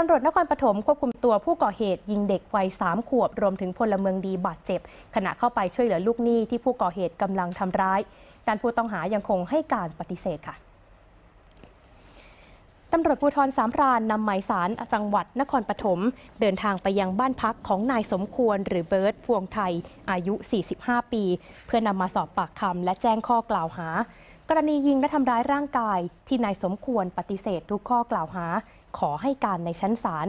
ตำรวจนครปฐมควบคุมตัวผู้ก่อเหตุยิงเด็กวัยสามขวบ รวมถึงพลเมืองดีบาดเจ็บ ขณะเข้าไปช่วยเหลือลูกหนี้ที่ผู้ก่อเหตุกำลังทำร้ายด้านผู้ต้องหายังคงให้การปฏิเสธค่ะตำรวจภูธรสามพรานนำหมายสารจังหวัดนครปฐมเดินทางไปยังบ้านพักของนายสมควรหรือเบิร์ตพวงไทย อายุ 45 ปี เพื่อนำมาสอบปากคำและแจ้งข้อกล่าวหา กรณียิงและทำร้ายร่างกายที่นายสมควรปฏิเสธทุกข้อกล่าวหา ขอให้การในชั้นศาล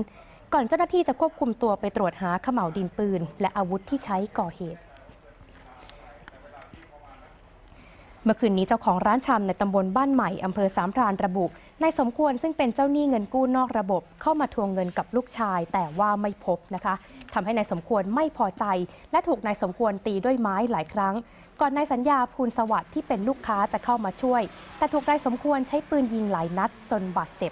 ก่อนเจ้าหน้าที่จะควบคุมตัวไปตรวจหาขม่าวดินปืน และอาวุธที่ใช้ก่อเหตุ เมื่อคืนนี้เจ้าของร้านชำในตำบลบ้านใหม่อำเภอสามพรานระบุนายสมควรซึ่งเป็นเจ้าหนี้เงินกู้นอกระบบ เข้ามาทวงเงินกับลูกชาย แต่ว่าไม่พบนะคะทำให้นายสมควรไม่พอใจ และถูกนายสมควรตีด้วยไม้หลายครั้ง ก่อนนายสัญญาภูลสวัสดิ์ที่เป็นลูกค้าจะเข้ามาช่วย แต่ถูกนายสมควรใช้ปืนยิงหลายนัดจนบาดเจ็บ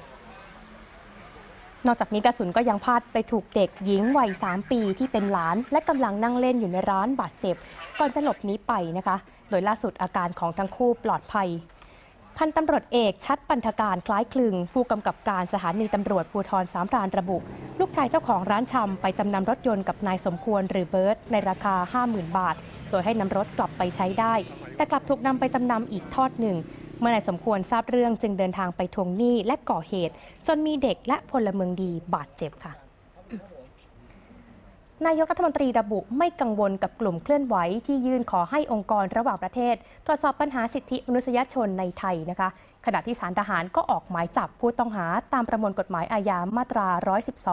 นอกจากนี้กระสุนก็ยังพาดไปถูกเด็กหญิงวัย 3 ปีที่เป็นหลาน และกำลังนั่งเล่นอยู่ในร้านบาดเจ็บ ก่อนจะหลบหนีไปนะคะ โดยล่าสุดอาการของทั้งคู่ปลอดภัย พันตำรวจเอกชัดปันธการคล้ายคลึง ผู้กำกับการสถานีตำรวจภูธรสามพรานระบุ ลูกชายเจ้าของร้านชำไปจำนำรถยนต์กับนายสมควรหรือเบิร์ตในราคา 50,000 บาท โดยให้นำรถกลับไปใช้ได้ แต่กลับถูกนำไปจำนำอีกทอดหนึ่ง เมื่อนายสมควรทราบเรื่องจึงเดินทางไปทวงหนี้และก่อเหตุ จนมีเด็กและพลเมืองดีบาดเจ็บค่ะนายกรัฐมนตรีระบุไม่กังวลกับกลุ่มเคลื่อนไหวที่ยื่นขอให้องค์กรระหว่างประเทศ ตรวจสอบปัญหาสิทธิมนุษยชนในไทยนะคะ ขณะที่สารทหารก็ออกหมายจับผู้ต้องหาตามประมวลกฎหมายอาญามาตรา 112